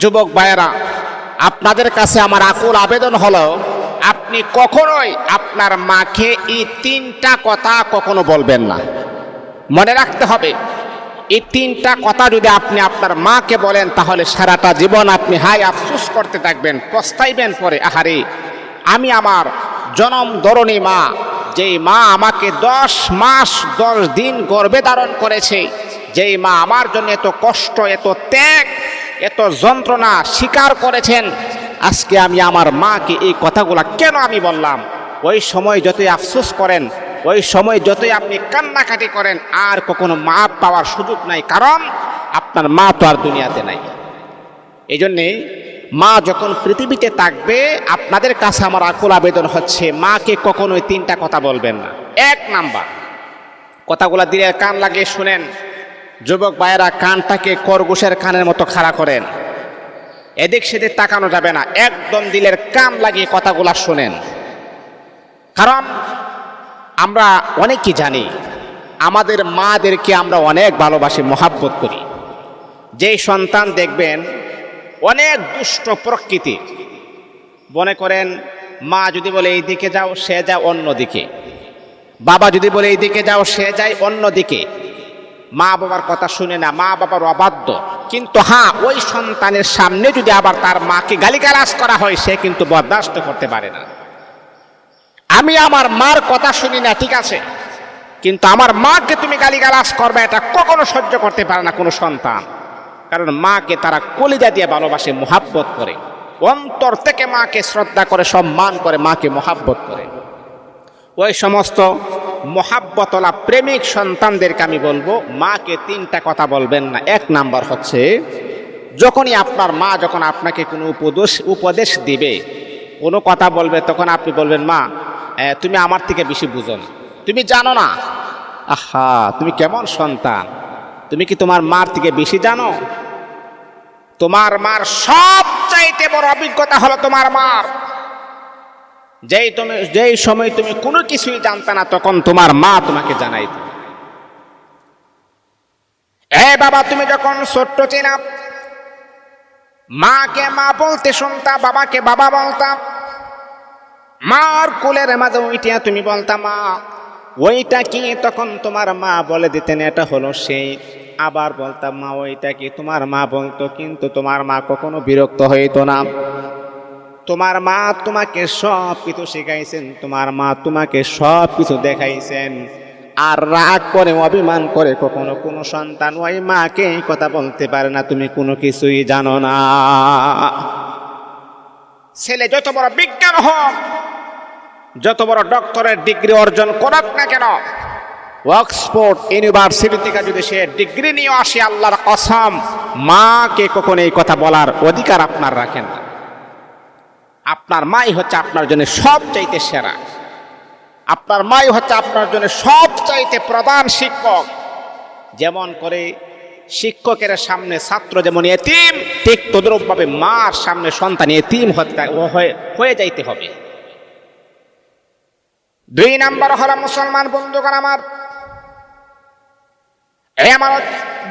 যুবক ভাইয়েরা, আপনাদের কাছে আমার আকুল আবেদন হলো, আপনি কখনোই আপনার মাকে এই তিনটা কথা কখনো বলবেন না। মনে রাখতে হবে, এই তিনটা কথা যদি আপনি আপনার মাকে বলেন, তাহলে সারাটা জীবন আপনি হাই আফসুস করতে থাকবেন, পস্তাইবেন পরে, আহারে, আমি আমার জনম ধরণী মা, যেই মা আমাকে দশ মাস দশ দিন গর্বে ধারণ করেছে, যেই মা আমার জন্য এত কষ্ট, এত ত্যাগ এত যন্ত্রণা স্বীকার করেছেন। আজকে আমি আমার মাকে এই কথাগুলা কেন আমি বললাম? ওই সময় যতই আফসোস করেন, ওই সময় যতই আপনি কান্নাকাটি করেন, আর কখনো মা পাওয়ার সুযোগ নাই। কারণ আপনার মা তো আর দুনিয়াতে নাই। এই জন্যে মা যখন পৃথিবীতে থাকবে, আপনাদের কাছে আমার আকুল আবেদন হচ্ছে, মাকে কখনোই তিনটা কথা বলবেন না। এক নাম্বার, কথাগুলা দিলে কান লাগিয়ে শুনেন। যুবক ভাইয়েরা, কানটাকে করগুশের কানের মতো খাড়া করেন। এদিক সেদিক তাকানো যাবে না, একদম দিলের কান লাগিয়ে কথাগুলা শোনেন। কারণ আমরা অনেকই জানি, আমাদের মাদেরকে আমরা অনেক ভালোবাসি, মহাব্বত করি। যেই সন্তান দেখবেন, অনেক দুষ্ট প্রকৃতি। মনে করেন, মা যদি বলে এই দিকে যাও, সে যায় অন্য দিকে বাবা যদি বলে এই দিকে যাও, সে যায় অন্য দিকে মা বাবার কথা শুনে না, মা বাবার অবাধ্য। কিন্তু হ্যাঁ ওই সন্তানের সামনে যদি আবার তার মাকে গালিগালাজ করা হয়, সে কিন্তু বরদাস্ত করতে পারে না। আমি আমার মার কথা শুনি না, ঠিক আছে? কিন্তু আমার মাকে তুমি গালিগালাজ করবে, এটা কখনো সহ্য করতে পারে না কোনো সন্তান। কারণ মাকে তারা কলিজা দিয়ে ভালোবাসে, মোহাব্বত করে। অন্তর থেকে মাকে শ্রদ্ধা করে, সম্মান করে, মাকে মোহাব্বত করে। ওই সমস্ত মোহাব্বতলা প্রেমিক সন্তানদেরকে আমি বলব, মাকে তিনটা কথা বলবেন না। এক নাম্বার হচ্ছে, যখনই আপনার মা যখন আপনাকে কোনো উপদেশ উপদেশ দিবে, কোনো কথা বলবে, তখন আপনি বলবেন, মা তুমি আমার থেকে বেশি বুঝো না। তুমি জানো না? আহা, তুমি কেমন সন্তান? তুমি কি তোমার মার থেকে বেশি জানো? তোমার মার সব চাইতে বড় অভিজ্ঞতা হলো তোমার মার। যেই তুমি, যেই সময় তুমি কোনো কিছুই জানতে না, তখন তোমার মা তোমাকে জানাইত। এ বাবা, তুমি যখন ছোট্ট ছিলা, মাকে মা বলতে শুনতা, বাবাকে বাবা বলতাম মার কোলের মাঝে ওইটা তুমি বলতাম মা, ওইটা কি? তখন তোমার মা বলে দিতেন, এটা হলো সেই। আবার বলতাম মা, ওইটা কি? তোমার মা বলতো, কিন্তু তোমার মা কখনো বিরক্ত হইতো না। তোমার মা তোমাকে সব কিছু শেখাইছেন, তোমার মা তোমাকে সব কিছু দেখাইছেন। আর রাগ করে, অভিমান করে কখনো কোনো সন্তান ওই মাকে কথা বলতে পারে না, তুমি কোনো কিছুই জানো না। ছেলে, যত বড় বিজ্ঞান হোক, যত বড় ডক্টরের ডিগ্রি অর্জন করুক না কেন, অক্সফোর্ড ইউনিভার্সিটি থেকে যদি সে ডিগ্রি নিয়ে আসে, আল্লাহর কসম, মাকে কখনো এই কথা বলার অধিকার আপনার রাখেন না। আপনার মাই হচ্ছে আপনার জন্য সব চাইতে সেরা। আপনার মাই হচ্ছে আপনার জন্য সব চাইতে প্রধান শিক্ষক। যেমন করে শিক্ষকের সামনে ছাত্র যেমন এতিম, ঠিক তদ্রুপভাবে মার সামনে সন্তান এতিম হয়ে যাইতে হবে। দুই নাম্বার হলো মুসলমান বন্ধুগণ আমার। আমার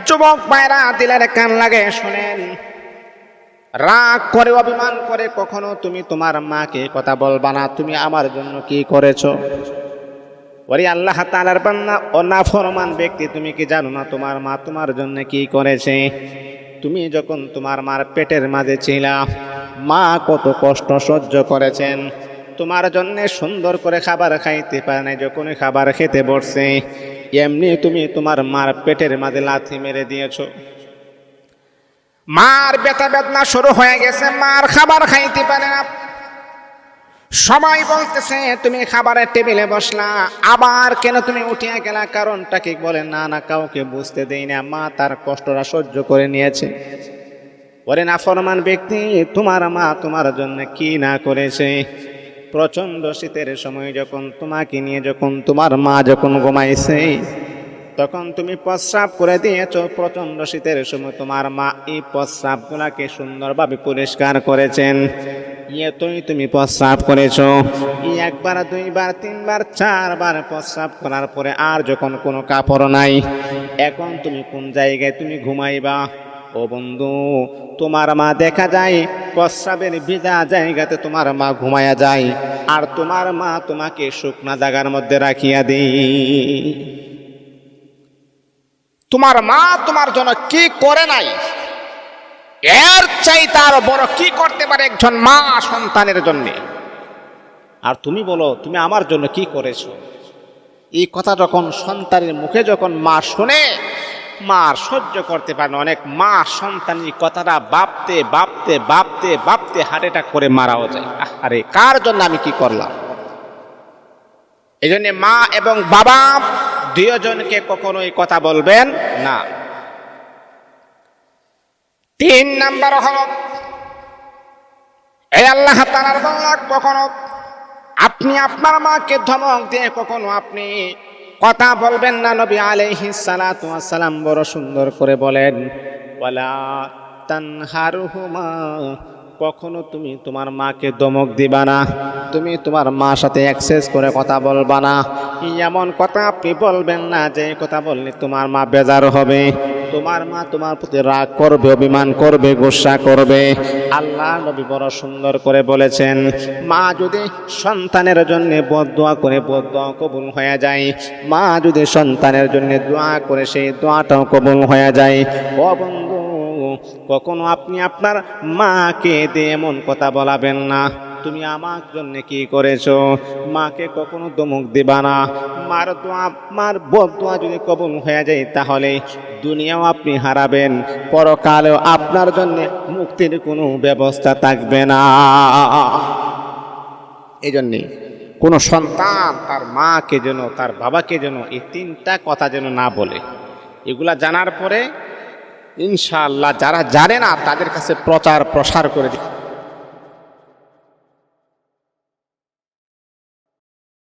যুবক ভাইরা দিলের কান লাগে, শুনেন। রাগ করে অভিমান করে, কখনো তুমি তোমার মাকে কথা বলবা না। তুমি আমার জন্য কি করেছ? ওরে আল্লাহ তালার বান্না অনাফরমান ব্যক্তি, তুমি কি জানো না তোমার মা তোমার জন্য কি করেছে? তুমি যখন তোমার মার পেটের মাঝে ছিলা, মা কত কষ্ট সহ্য করেছেন। তোমার জন্যে সুন্দর করে খাবার খাইতে পারে না যখনই খাবার খেতে বসছে, এমনি তুমি তোমার মার পেটের মাঝে লাথি মেরে দিয়েছ। মার বেতা বেদনা শুরু হয়ে গেছে, মার খাবার খাইতে পারে না। সবাই বলতেছে, তুমি খাবারের টেবিলে বসলা, আবার কেন তুমি উঠিয়া গেলা? কারণটা কি? বলে, না না, কাউকে বুঝতে দেই না। মা তার কষ্টটা সহ্য করে নিয়েছে। ওরে না ফরমান ব্যক্তি, তোমার মা তোমার জন্য কি না করেছে? প্রচণ্ড শীতের সময় যখন তোমাকে নিয়ে, যখন তোমার মা যখন ঘুমাইছে তখন তুমি প্রস্রাব করে দিয়েছ প্রচণ্ড শীতের সময় তোমার মা এই প্রস্রাবগুলাকে সুন্দরভাবে পরিষ্কার করেছেন। ইয়ে তুমি প্রস্রাব করেছ। একবার, দুইবার, তিনবার, চারবার প্রস্রাব করার পরে আর যখন কোনো কাপড় নাই, এখন তুমি কোন জায়গায় তুমি ঘুমাইবা? ও বন্ধু, তোমার মা দেখা যায়, প্রস্রাবের ভিজা জায়গাতে তোমার মা ঘুমায়া যায়, আর তোমার মা তোমাকে শুকনা জায়গার মধ্যে রাখিয়া দেই তোমার মা তোমার জন্য কি করে নাই? এর চাই তার বড় কি করতে পারে একজন মা সন্তানের জন্যে? আর তুমি বলো, তুমি আমার জন্য কি করেছ? এই কথা যখন সন্তানের মুখে যখন মা শুনে, মা সহ্য করতে পারে না। অনেক মা সন্তান এই কথাটা ভাবতে বাপতে ভাবতে বাপতে হার্ট অ্যাটাক করে মারাও যায়। আরে কার জন্য আমি কি করলাম? এই জন্য মা এবং বাবা দুজনকে কখনো এই কথা বলবেন না। তিন নাম্বার হল এই আল্লাহ তালার বাংলা কখনো আপনি আপনার মাকে ধমক দিয়ে কখনো আপনি কথা বলবেন না। নবী আলাইহিস সালাতু ওয়াস সালাম বড় সুন্দর করে বলেন, ওয়ালা তানহারুহুমা কখনো তুমি তোমার মাকে দমক দিবা না। তুমি তোমার মার সাথে অ্যাক্সেস করে কথা বলবা না। এমন কথা আপনি বলবেন না যে কথা বললে তোমার মা বেজার হবে। তোমার মা তোমার প্রতি রাগ করবে, অভিমান করবে, গোসা করবে। আল্লাহ নবী বড় সুন্দর করে বলেছেন, মা যদি সন্তানের জন্য বদোয়া করে বদোয়া কবুল হয়ে যায়। মা যদি সন্তানের জন্য দোয়া করে সেই দোয়াটাও কবুল হয়ে যায়। ও বন্ধু কখনো আপনি আপনার মাকে দিয়ে এমন কথা বলাবেন না। তুমি আমার জন্য কি করেছ? মাকে কখনো দমক দিবা না। মার দোয়া, মার বদোয়া যদি কবুল হয়ে যায় তাহলে দুনিয়াও আপনি হারাবেন। পরকালেও আপনার জন্য মুক্তির কোনো ব্যবস্থা থাকবে না। এই জন্যে কোনো সন্তান তার মাকে যেন, তার বাবাকে যেন এই তিনটা কথা যেন না বলে। এগুলা জানার পরে ইনশাআল্লাহ যারা জানে না তাদের কাছে প্রচার প্রসার করে দিই।